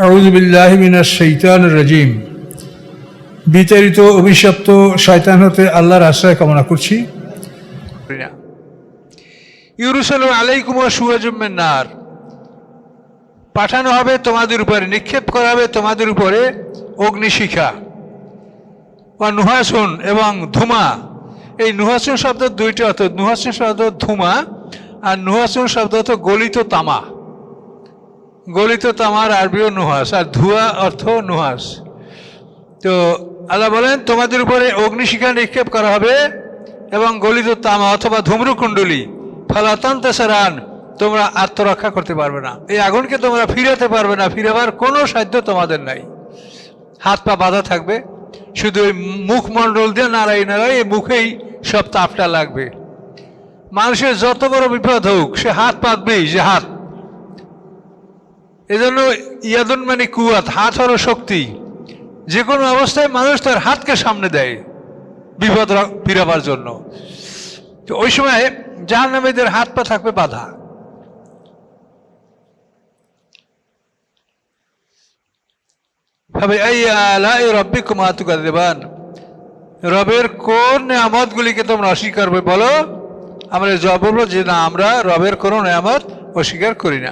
আউযু বিল্লাহি মিনাশ শাইতানির রাজিম। বিতাড়িত, অভিশপ্ত শয়তান হতে আল্লাহর আশ্রয় কামনা করছি। করি না ইউরুসালু আলাইকুম সুয়াজুমের নার। পাঠানো হবে তোমাদের উপরে, নিক্ষেপ করা হবে তোমাদের উপরে অগ্নিশিখা। বা নুহাসুন এবং ধুমা। এই নুহাসুন শব্দ দুইটি অর্থ, নুহাসুন শব্দ ধুমা আর নুহাসুন শব্দ অর্থ গলিত তামা। গলিত তামার আরবিও নুহাস, আর ধুয়া অর্থ নুহাস। তো আল্লাহ বলেন, তোমাদের উপরে অগ্নিশিখা নিক্ষেপ করা হবে এবং গলিত তামা অথবা ধূম্রকুণ্ডলী ফালাতান তেসারান তোমরা আত্মরক্ষা করতে পারবে না। এই আগুনকে তোমরা ফিরাতে পারবে না, ফিরাবার কোনো সাধ্য তোমাদের নাই। হাত পা বাঁধা থাকবে, শুধু ওই মুখমণ্ডল দিয়ে নাড়াই নাড়াই এই মুখেই সব তাপটা লাগবে। মানুষের যত বড় বিপদ হোক, সে হাত পাতবেই যে হাত এজন্য ইয়াদুন মানে কুয়াত, হাত হলো শক্তি। যে কোনো অবস্থায় মানুষ তার হাতকে সামনে দেয় বিপদ ফিরাবার জন্য। তো ওই সময় জাহান্নামীদের হাত পা থাকবে বাধা। ভাবে, এই আলা আলাই রব্বি কুমাতুকা দেবান রবের কোন নিয়ামতগুলিকে তোমরা অস্বীকার করবে বলো? আমরা জবাব বলব যে না, আমরা রবের কোনো নিয়ামত অস্বীকার করি না।